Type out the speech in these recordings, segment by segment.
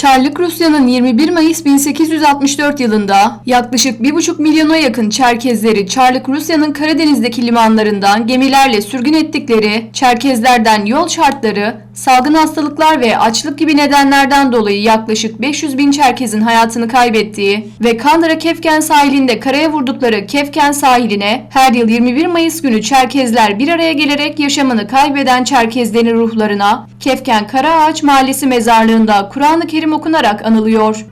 Çarlık Rusya'nın 21 Mayıs 1864 yılında yaklaşık 1,5 milyona yakın Çerkezleri Çarlık Rusya'nın Karadeniz'deki limanlarından gemilerle sürgün ettikleri Çerkezlerden yol şartları, salgın hastalıklar ve açlık gibi nedenlerden dolayı yaklaşık 500 bin Çerkez'in hayatını kaybettiği ve Kandıra Kefken sahilinde karaya vurdukları Kefken sahiline her yıl 21 Mayıs günü Çerkezler bir araya gelerek yaşamını kaybeden Çerkezlerin ruhlarına Kefken Karaağaç Mahallesi mezarlığında Kur'an-ı Kerim okunarak anılıyor.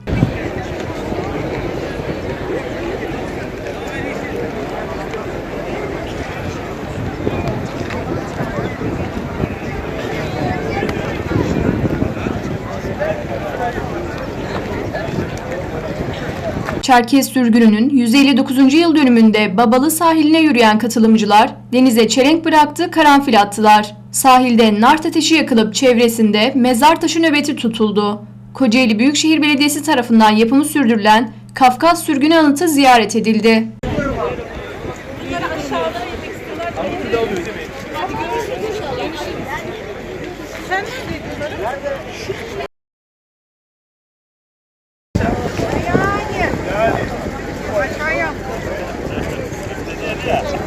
Çerkez sürgününün 159. yıl dönümünde Babalı sahiline yürüyen katılımcılar denize çelenk bıraktı, karanfil attılar. Sahilde nar ateşi yakılıp çevresinde mezar taşı nöbeti tutuldu. Kocaeli Büyükşehir Belediyesi tarafından yapımı sürdürülen Kafkas Sürgünü Anıtı ziyaret edildi. Sen? Yeah.